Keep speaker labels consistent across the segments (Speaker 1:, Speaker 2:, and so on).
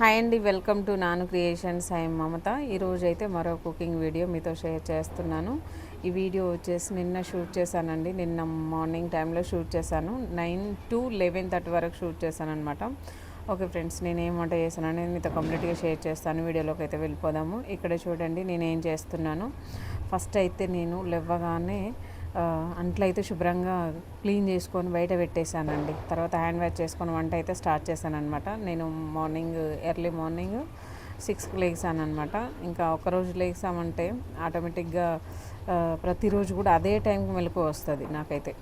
Speaker 1: Hi అండి welcome to Nanu creations. I Mamata. ఈరోజు అయితే మరో కుకింగ్ వీడియో మీతో షేర్ చేస్తున్నాను. ఈ వీడియో వచ్చేసి నిన్న షూట్ చేశానండి. నిన్న మార్నింగ్ టైంలో షూట్ చేశాను. నైన్ టు లెవెన్ థర్టీ వరకు షూట్ చేశాను అనమాట ఓకే ఫ్రెండ్స్ నేను ఏం వంట చేశానని మీతో కంప్లీట్గా షేర్ చేస్తాను. వీడియోలోకి అయితే వెళ్ళిపోదాము. ఇక్కడ చూడండి నేనేం చేస్తున్నాను. ఫస్ట్ అయితే నేను లెవ్వగానే అంట్లో అయితే శుభ్రంగా క్లీన్ చేసుకొని బయట పెట్టేశానండి. తర్వాత హ్యాండ్ వాష్ చేసుకొని వంట అయితే స్టార్ట్ చేశాను అనమాట నేను మార్నింగ్ ఎర్లీ మార్నింగ్ సిక్స్కి లేచానమాట అనమాట ఇంకా ఒకరోజు లేచామంటే ఆటోమేటిక్గా ప్రతిరోజు కూడా అదే టైంకి మెలకు వస్తుంది నాకైతే.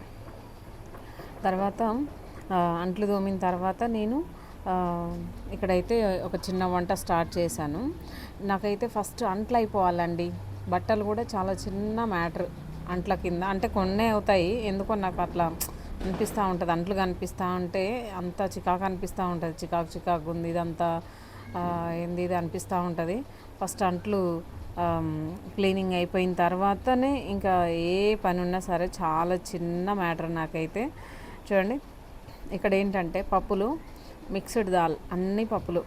Speaker 1: తర్వాత అంట్లు తోమిన తర్వాత నేను ఇక్కడైతే ఒక చిన్న వంట స్టార్ట్ చేశాను. నాకైతే ఫస్ట్ అంట్లు అయిపోవాలండి. బట్టలు కూడా చాలా చిన్న మ్యాటర్. అంట్ల కింద. అంటే కొన్నే అవుతాయి. ఎందుకో నాకు అట్లా అనిపిస్తూ ఉంటుంది. అంట్లు కనిపిస్తూ ఉంటే అంత చికాకు అనిపిస్తూ ఉంటుంది. చికాకు చికాకు ఉంది. ఇదంతా ఏంది ఇది అనిపిస్తూ ఉంటుంది. ఫస్ట్ అంట్లు క్లీనింగ్ అయిపోయిన తర్వాతనే ఇంకా ఏ పని ఉన్నా సరే చాలా చిన్న మ్యాటర్ నాకైతే. చూడండి. ఇక్కడ ఏంటంటే పప్పులు మిక్స్డ్ దాల్ అన్ని పప్పులు.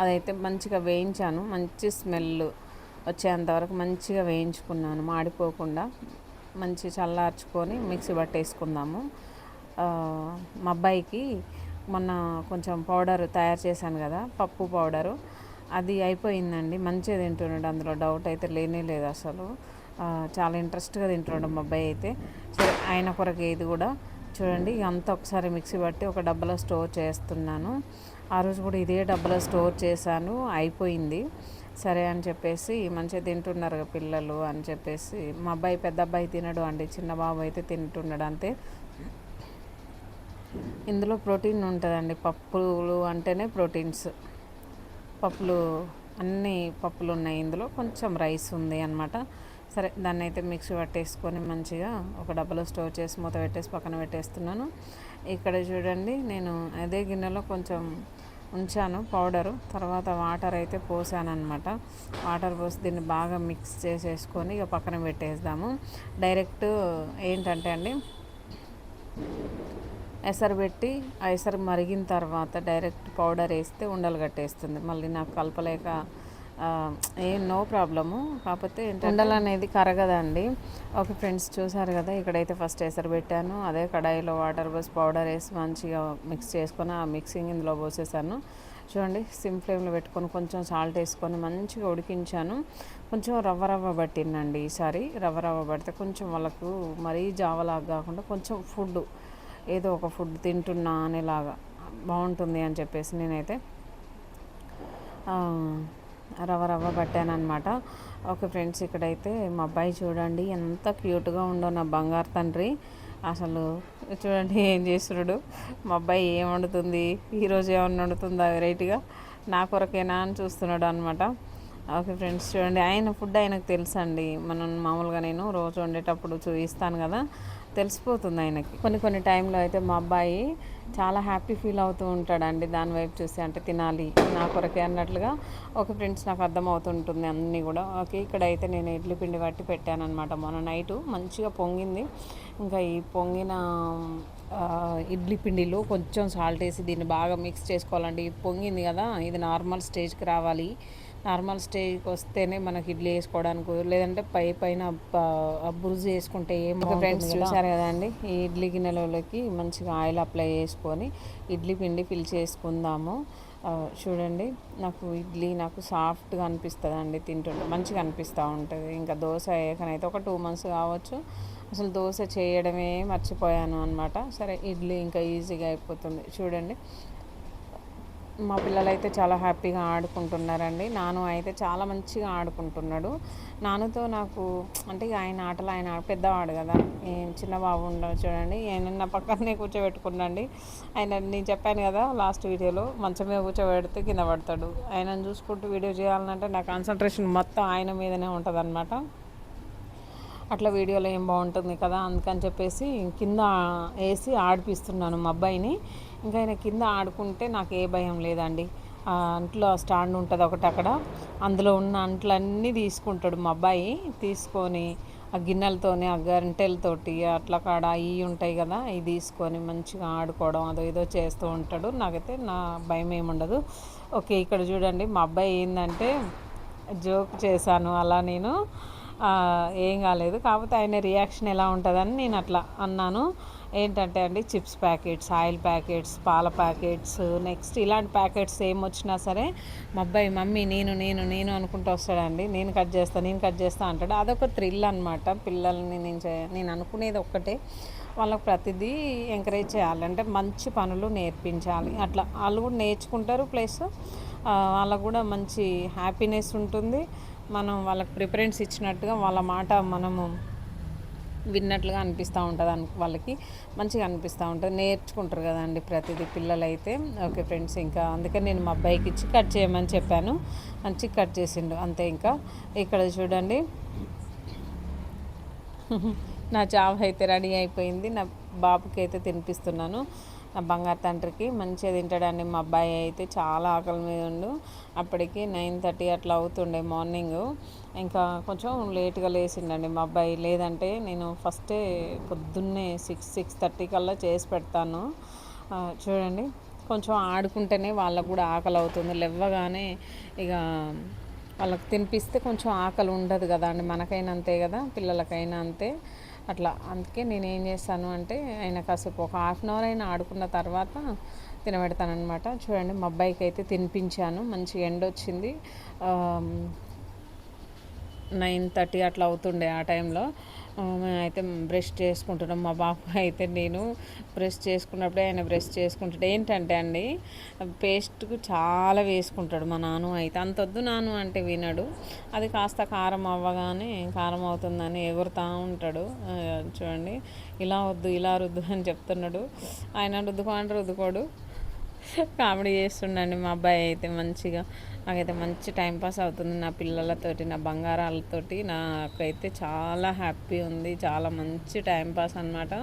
Speaker 1: అదైతే మంచిగా వేయించాను. మంచి స్మెల్ వచ్చేంతవరకు మంచిగా వేయించుకున్నాను మాడిపోకుండా మంచి చల్లార్చుకొని మిక్సీ పట్టేసుకుందాము. మా అబ్బాయికి మొన్న కొంచెం పౌడర్ తయారు చేశాను కదా పప్పు పౌడరు. అది అయిపోయిందండి మంచిగా తింటున్నాడు అందులో డౌట్ అయితే లేనే లేదు అసలు. చాలా ఇంట్రెస్ట్గా తింటున్నాడు మా అబ్బాయి అయితే. సరే ఆయన కొరకు ఇది కూడా చూడండి అంతా ఒకసారి మిక్సీ పట్టి ఒక డబ్బాలో స్టోర్ చేస్తున్నాను. ఆ రోజు కూడా ఇదే డబ్బాలో స్టోర్ చేశాను అయిపోయింది. సరే అని చెప్పేసి మంచిగా తింటున్నారు పిల్లలు అని చెప్పేసి. మా అబ్బాయి పెద్ద అబ్బాయి తినడు అండి చిన్న బాబు అయితే తింటున్నాడు అంతే. ఇందులో ప్రోటీన్ ఉంటుందండి పప్పులు అంటేనే ప్రోటీన్స్. పప్పులు అన్ని పప్పులు ఉన్నాయి ఇందులో కొంచెం రైస్ ఉంది అనమాట సరే దాన్ని అయితే మిక్సీ పట్టేసుకొని మంచిగా ఒక డబ్బాలో స్టోర్ చేసి మూత పెట్టేసి పక్కన పెట్టేస్తున్నాను. ఇక్కడ చూడండి నేను అదే గిన్నెలో కొంచెం ఉంచాను పౌడరు. తర్వాత వాటర్ అయితే పోసాను అనమాట వాటర్ పోసి దీన్ని బాగా మిక్స్ చేసేసుకొని ఇక పక్కన పెట్టేద్దాము. డైరెక్ట్ ఏంటంటే అండి ఎసరు పెట్టి ఆ ఎసరు మరిగిన తర్వాత డైరెక్ట్ పౌడర్ వేస్తే ఉండలు కట్టేస్తుంది. మళ్ళీ నాకు కలపలేక ఏం నో ప్రాబ్లము కాకపోతే ఏంటంటే ఉండలు అనేది కరగదండి. ఓకే ఫ్రెండ్స్ చూసారు కదా ఇక్కడైతే ఫస్ట్ ఎసరు పెట్టాను. అదే కడాయిలో వాటర్ పోసి పౌడర్ వేసి మంచిగా మిక్స్ చేసుకొని ఆ మిక్సింగ్ ఇందులో పోసేసాను. చూడండి సిమ్ ఫ్లేమ్లో పెట్టుకొని కొంచెం సాల్ట్ వేసుకొని మంచిగా ఉడికించాను. కొంచెం రవ్వ రవ్వ పట్టిందండి ఈసారి. రవ్వ రవ్వ పడితే కొంచెం వాళ్ళకు మరీ జావలాగా కాకుండా కొంచెం ఫుడ్ ఏదో ఒక ఫుడ్ తింటున్నా అనేలాగా బాగుంటుంది అని చెప్పేసి నేనైతే రవ్వ రవ్వ పట్టాను అనమాట ఓకే ఫ్రెండ్స్ ఇక్కడైతే మా అబ్బాయి చూడండి ఎంత క్యూట్గా ఉండో నా బంగారు తండ్రి. అసలు చూడండి ఏం చేస్తున్నాడు. మా అబ్బాయి ఏం వండుతుంది? ఈరోజు ఏమన్నా వండుతుందా వెరైటీగా? నా కొరకేనా అని చూస్తున్నాడు అనమాట ఓకే ఫ్రెండ్స్ చూడండి ఆయన ఫుడ్ ఆయనకు తెలుసండి. మనం మామూలుగా నేను రోజు వండేటప్పుడు చూపిస్తాను కదా తెలిసిపోతుంది ఆయనకి. కొన్ని కొన్ని టైంలో అయితే మా అబ్బాయి చాలా హ్యాపీ ఫీల్ అవుతూ ఉంటాడండి. దాని వైపు చూసి అంటే తినాలి నా కొరకే అన్నట్లుగా ఒక ఫ్రెండ్స్ నాకు అర్థమవుతుంటుంది అన్నీ కూడా. ఓకే ఇక్కడ అయితే నేను ఇడ్లీ పిండి పట్టి పెట్టానమాట మొన్న నైటు మంచిగా పొంగింది. ఇంకా ఈ పొంగిన ఇడ్లీ పిండిలో కొంచెం సాల్ట్ వేసి దీన్ని బాగా మిక్స్ చేసుకోవాలండి. పొంగింది కదా ఇది నార్మల్ స్టేజ్కి రావాలి. నార్మల్ స్టేజ్కి వస్తేనే మనకి ఇడ్లీ వేసుకోవడానికి లేదంటే పై పైన బురుజు వేసుకుంటే ఏం ఫ్రెండ్స్ చూసారు కదండి ఈ ఇడ్లీ గిన్నెలలోకి మంచిగా ఆయిల్ అప్లై చేసుకొని ఇడ్లీ పిండి ఫిల్ చేసుకుందాము. చూడండి నాకు ఇడ్లీ నాకు సాఫ్ట్గా అనిపిస్తుంది అండి తింటుంటే మంచిగా అనిపిస్తూ ఉంటుంది. ఇంకా దోశ వేయకనైతే ఒక టూ మంత్స్ కావచ్చు. అసలు దోశ చేయడమే మర్చిపోయాను అనమాట సరే ఇడ్లీ ఇంకా ఈజీగా అయిపోతుంది. చూడండి మా పిల్లలు అయితే చాలా హ్యాపీగా ఆడుకుంటున్నారండి. నాను అయితే చాలా మంచిగా ఆడుకుంటున్నాడు. నానుతో నాకు అంటే ఆయన ఆటలు ఆయన పెద్దవాడు కదా. ఏం చిన్న బాబు ఉండవు చూడండి. ఆయన నా పక్కనే కూర్చోబెట్టుకున్నాండి. ఆయన నేను చెప్పాను కదా లాస్ట్ వీడియోలో మంచం మీద కూర్చోబెడితే కింద పడతాడు. ఆయనను చూసుకుంటూ వీడియో చేయాలంటే నా కాన్సన్ట్రేషన్ మొత్తం ఆయన మీదనే ఉంటుంది అట్లా వీడియోలో ఏం బాగుంటుంది కదా అందుకని చెప్పేసి కింద వేసి ఆడిపిస్తున్నాను మా అబ్బాయిని. ఇంకా ఆయన కింద ఆడుకుంటే నాకు ఏ భయం లేదండి. అంట్లో స్టాండ్ ఉంటుంది ఒకటి అక్కడ. అందులో ఉన్న అంట్లన్నీ తీసుకుంటాడు మా అబ్బాయి. తీసుకొని ఆ గిన్నెలతోని ఆ గంటెలతోటి అట్లా కాడ ఇవి ఉంటాయి కదా ఇవి తీసుకొని మంచిగా ఆడుకోవడం అదో ఏదో చేస్తూ ఉంటాడు. నాకైతే నా భయం ఏముండదు ఓకే ఇక్కడ చూడండి మా అబ్బాయి ఏంటంటే జోక్ చేశాను అలా నేను. ఏం కాలేదు. కాకపోతే ఆయన రియాక్షన్ ఎలా ఉంటుందని నేను అట్లా అన్నాను. ఏంటంటే అండి చిప్స్ ప్యాకెట్స్ ఆయిల్ ప్యాకెట్స్ పాల ప్యాకెట్స్ నెక్స్ట్ ఇలాంటి ప్యాకెట్స్ ఏం వచ్చినా సరే మా అబ్బాయి మమ్మీ నేను నేను నేను అనుకుంటూ వస్తాడండి. నేను కట్ చేస్తాను నేను కట్ చేస్తా అంటాడు. అదొక థ్రిల్ అనమాట పిల్లల్ని నేను నేను అనుకునేది ఒక్కటే. వాళ్ళకి ప్రతిదీ ఎంకరేజ్ చేయాలి. అంటే మంచి పనులు నేర్పించాలి. అట్లా వాళ్ళు కూడా నేర్చుకుంటారు. ప్లస్ వాళ్ళకు కూడా మంచి హ్యాపీనెస్ ఉంటుంది. మనం వాళ్ళకి ప్రిఫరెన్స్ ఇచ్చినట్టుగా వాళ్ళ మాట మనము విన్నట్లుగా అనిపిస్తూ ఉంటుంది అను వాళ్ళకి మంచిగా అనిపిస్తూ ఉంటుంది. నేర్చుకుంటారు కదండి ప్రతిదీ పిల్లలైతే. ఓకే ఫ్రెండ్స్ ఇంకా అందుకే నేను మా అబ్బాయికి ఇచ్చి కట్ చేయమని చెప్పాను. మంచి కట్ చేసిండు. అంతే ఇంకా. ఇక్కడ చూడండి. నా జాబ్ అయితే రెడీ అయిపోయింది. నా బాబుకి అయితే తినిపిస్తున్నాను. నా బంగారు తండ్రికి మంచిగా తింటాడండి. మా అబ్బాయి అయితే చాలా ఆకలి మీద ఉండు. అప్పటికి నైన్ థర్టీ అట్లా అవుతుండే మార్నింగ్. ఇంకా కొంచెం లేట్గా లేచిండండి మా అబ్బాయి. లేదంటే నేను ఫస్టే పొద్దున్నే సిక్స్ సిక్స్ థర్టీ కల్లా చేసి పెడతాను. చూడండి. కొంచెం ఆడుకుంటేనే వాళ్ళకు కూడా ఆకలి అవుతుంది. లేవగానే ఇక వాళ్ళకి తినిపిస్తే కొంచెం ఆకలి ఉండదు కదా అండి. మనకైనా అంతే కదా పిల్లలకైనా అంతే. అట్లా. అందుకే నేను ఏం చేస్తాను అంటే ఆయన కాసేపు ఒక హాఫ్ అన్ అవర్ అయినా ఆడుకున్న తర్వాత తినబెడతానమాట చూడండి మా అబ్బాయికి అయితే తినిపించాను. మంచి ఎండ వచ్చింది. నైన్ థర్టీ అట్లా అవుతుండే ఆ టైంలో. అయితే బ్రష్ చేసుకుంటున్నాం. మా బాబు అయితే నేను బ్రష్ చేసుకున్నప్పుడే ఆయన బ్రష్ చేసుకుంటాడు ఏంటంటే అండి పేస్ట్కు చాలా వేసుకుంటాడు మా నాన్న అయితే. అంత వద్దు నాను అంటే వినడు. అది కాస్త కారం అవ్వగానే కారం అవుతుందని ఎగురుతూ ఉంటాడు. చూడండి ఇలా వద్దు ఇలా రుద్దు అని చెప్తున్నాడు. ఆయన రుద్దుకోండి రుద్దుకోడు. కామెడీ చేస్తుండండి మా అబ్బాయి అయితే మంచిగా. నాకైతే మంచి టైంపాస్ అవుతుంది నా పిల్లలతోటి నా బంగారాలతోటి. నాకైతే చాలా హ్యాపీ ఉంది. చాలా మంచి టైంపాస్ అనమాట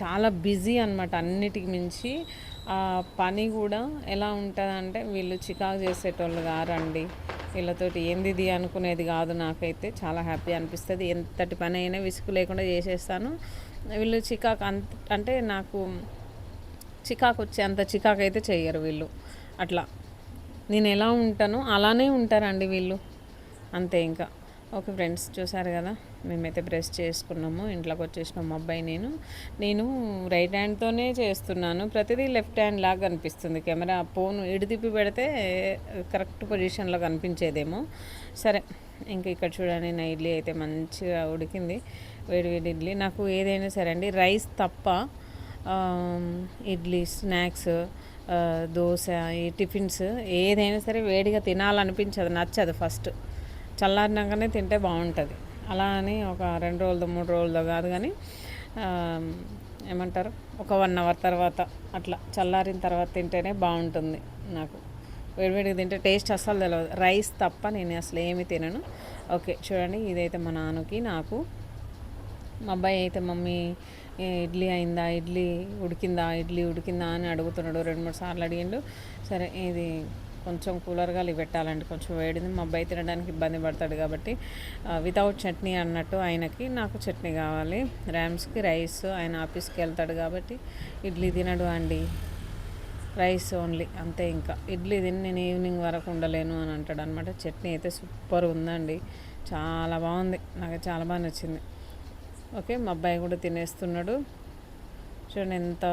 Speaker 1: చాలా బిజీ అనమాట అన్నిటికి మించి. పని కూడా ఎలా ఉంటుందంటే వీళ్ళు చికాకు చేసేటోళ్ళు కారండి. వీళ్ళతోటి ఏంది అనుకునేది కాదు నాకైతే. చాలా హ్యాపీ అనిపిస్తుంది. ఎంతటి పని అయినా విసుగు లేకుండా చేసేస్తాను. వీళ్ళు చికాకు అంత అంటే నాకు చికాకు వచ్చే అంత చికాకు అయితే చేయరు వీళ్ళు. అట్లా. నేను ఎలా ఉంటానో అలానే ఉంటారండి వీళ్ళు. అంతే ఇంకా. ఓకే ఫ్రెండ్స్ చూసారు కదా? మేమైతే బ్రష్ చేసుకున్నాము ఇంట్లోకి వచ్చేసిన మా అబ్బాయి నేను. నేను రైట్ హ్యాండ్తోనే చేస్తున్నాను. ప్రతిదీ లెఫ్ట్ హ్యాండ్ లాగా కనిపిస్తుంది కెమెరా ఫోన్ ఇడిదిప్పి పెడితే కరెక్ట్ పొజిషన్లో కనిపించేదేమో. సరే ఇంకా ఇక్కడ చూడండి నా ఇడ్లీ అయితే మంచిగా ఉడికింది. వేడి వేడి ఇడ్లీ. నాకు ఏదైనా సరే అండి రైస్ తప్ప ఇడ్లీ స్నాక్స్ దోశ ఈ టిఫిన్స్ ఏదైనా సరే వేడిగా తినాలనిపించదు నచ్చదు ఫస్ట్. చల్లారినాకనే తింటే బాగుంటుంది. అలా అని ఒక రెండు రోజులతో మూడు రోజులతో కాదు కానీ ఏమంటారు ఒక వన్ అవర్ తర్వాత అట్లా చల్లారిన తర్వాత తింటేనే బాగుంటుంది నాకు. వేడివేడిగా తింటే టేస్ట్ అస్సలు తెలియదు రైస్ తప్ప నేను అసలు ఏమి తినను. ఓకే చూడండి ఇదైతే మా నాన్నకి నాకు. మా అబ్బాయి అయితే మమ్మీ ఇడ్లీ అయిందా ఇడ్లీ ఉడికిందా ఇడ్లీ ఉడికిందా అని అడుగుతున్నాడు. రెండు మూడు సార్లు అడిగిండు. సరే ఇది కొంచెం కూలర్గా పెట్టాలండి కొంచెం వేడింది. మా అబ్బాయి తినడానికి ఇబ్బంది పడతాడు కాబట్టి వితౌట్ చట్నీ అన్నట్టు ఆయనకి నాకు చట్నీ కావాలి. ర్యామ్స్కి రైస్ ఆయన ఆఫీస్కి వెళ్తాడు కాబట్టి ఇడ్లీ తినడు అండి. రైస్ ఓన్లీ అంతే ఇంకా. ఇడ్లీ తిని నేను ఈవినింగ్ వరకు ఉండలేను అని అంటాడు అనమాట చట్నీ అయితే సూపర్ ఉందండి. చాలా బాగుంది. నాకు చాలా బాగా నచ్చింది. ఓకే మా అబ్బాయి కూడా తినేస్తున్నాడు. చూడండి ఎంత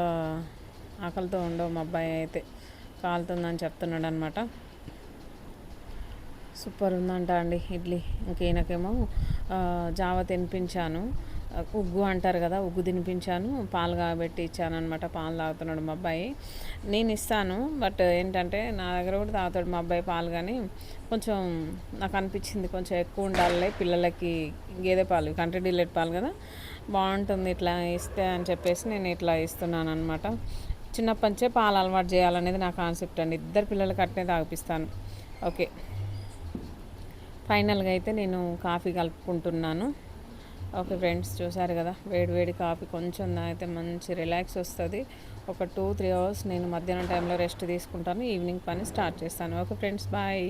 Speaker 1: ఆకలితో ఉండవు మా అబ్బాయి అయితే. కాలుతుందని చెప్తున్నాడు అనమాట సూపర్ ఉందంట అండి ఇడ్లీ. ఇంకేనకేమో జావ తినిపించాను. ఉగ్గు అంటారు కదా ఉగ్గు తినిపించాను పాలు కాబెట్టి ఇచ్చాను అనమాట పాలు తాగుతున్నాడు మా అబ్బాయి. నేను ఇస్తాను బట్ ఏంటంటే నా దగ్గర కూడా తాగుతాడు మా అబ్బాయి పాలు కానీ కొంచెం నాకు అనిపించింది కొంచెం ఎక్కువ ఉండాలి పిల్లలకి గేదె పాలు కంట్రీ డిల్లెట్ పాలు కదా బాగుంటుంది ఇట్లా ఇస్తే అని చెప్పేసి నేను ఇట్లా ఇస్తున్నాను అనమాట చిన్నప్పటి నుంచే పాలు అలవాటు చేయాలనేది నా కాన్సెప్ట్ అండి ఇద్దరు పిల్లలకి అట్నే తాగిపిస్తాను. ఓకే. ఫైనల్గా అయితే నేను కాఫీ కలుపుకుంటున్నాను. ఓకే ఫ్రెండ్స్ చూసారు కదా వేడి వేడి కాఫీ కొంచెం అయితే మంచి రిలాక్స్ వస్తుంది. ఒక టూ త్రీ అవర్స్ నేను మధ్యాహ్నం టైంలో రెస్ట్ తీసుకుంటాను ఈవినింగ్ పని స్టార్ట్ చేస్తాను. Okay friends bye.